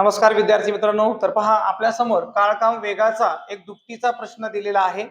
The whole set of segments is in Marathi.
नमस्कार विद्यार्थी मित्रांनो. तर पहा आपल्यासमोर काळकाम वेगाचा एक दुपटीचा प्रश्न दिलेला आहे.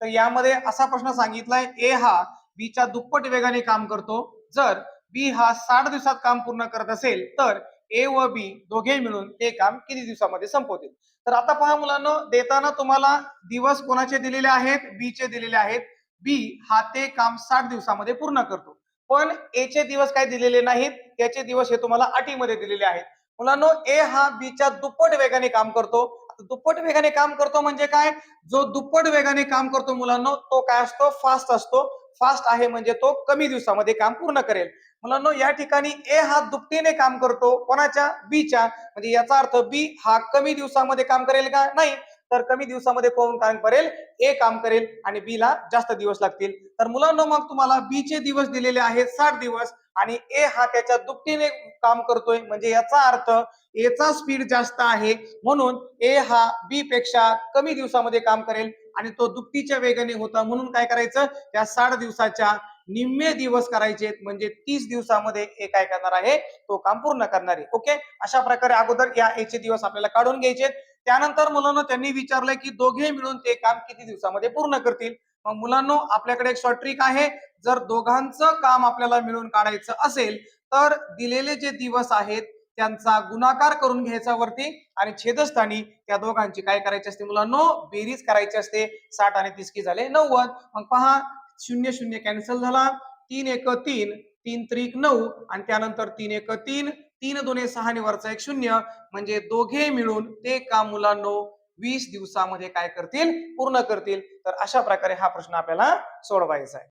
तर यामध्ये असा प्रश्न सांगितलाय ए हा बीच्या च्या दुप्पट वेगाने काम करतो. जर बी हा साठ दिवसात काम पूर्ण करत असेल तर ए व बी दोघे मिळून ते काम किती दिवसामध्ये संपवतील? तर आता पहा मुलांना देताना तुम्हाला दिवस कोणाचे दिलेले आहेत? बी चे दिलेले आहेत. बी हा ते काम साठ दिवसामध्ये पूर्ण करतो. पण ए चे दिवस काय दिलेले नाहीत. त्याचे दिवस हे तुम्हाला अटीमध्ये दिलेले आहेत. मुलांनो ए हा बी च्या दुप्पट वेगाने काम करतो. दुप्पट वेगाने काम करतो म्हणजे काय? जो दुप्पट वेगाने काम करतो मुलांनो तो काय असतो? फास्ट असतो. फास्ट आहे म्हणजे तो कमी दिवसामध्ये काम पूर्ण करेल. मुलांनो या ठिकाणी ए हा दुपटीने काम करतो. कोणाच्या? बीच्या म्हणजे याचा अर्थ बी हा कमी दिवसामध्ये काम करेल का? नाही. तर कमी दिवसामध्ये कोण काम करेल? ए काम करेल आणि बी ला जास्त दिवस लागतील. तर मुलांनो मग तुम्हाला बी चे दिवस दिलेले आहेत साठ दिवस. आणि ए हा त्याच्या दुपटीने काम करतोय. म्हणजे याचा अर्थ एचा स्पीड जास्त आहे. म्हणून ए हा बी पेक्षा कमी दिवसामध्ये काम करेल आणि तो दुपटीच्या वेगाने होता. म्हणून काय करायचं? त्या साठ दिवसाच्या निम्मे दिवस करायचे म्हणजे तीस दिवसामध्ये ए काय करणार आहे? तो काम पूर्ण करणार आहे. ओके? अशा प्रकारे अगोदर या एचे दिवस आपल्याला काढून घ्यायचे त्यानंतर मुलांना त्यांनी विचारलंय की दोघे मिळून ते काम किती दिवसामध्ये पूर्ण करतील? मग मुलांनो आपल्याकडे एक शॉर्ट ट्रिक आहे. जर दोघांचं काम आपल्याला मिळून काढायचं असेल तर दिलेले जे दिवस आहेत त्यांचा गुणाकार करून घ्यायचा वरती आणि छेदस्थानी त्या दोघांची काय करायची असते मुलांनो? बेरीज करायची असते. साठ आणि तीस की झाले नव्वद. मग पहा शून्य शून्य कॅन्सल झाला. तीन एक तीन तीन त्रिक नऊ आणि त्यानंतर तीन एक तीन तीन दोन्ही सहा आणि वरचा एक शून्य. म्हणजे दोघे मिळून ते काम मुलांनो वीस दिवसामध्ये काय करतील? पूर्ण करतील. तर अशा प्रकारे हा प्रश्न आपल्याला सोडवायचा आहे.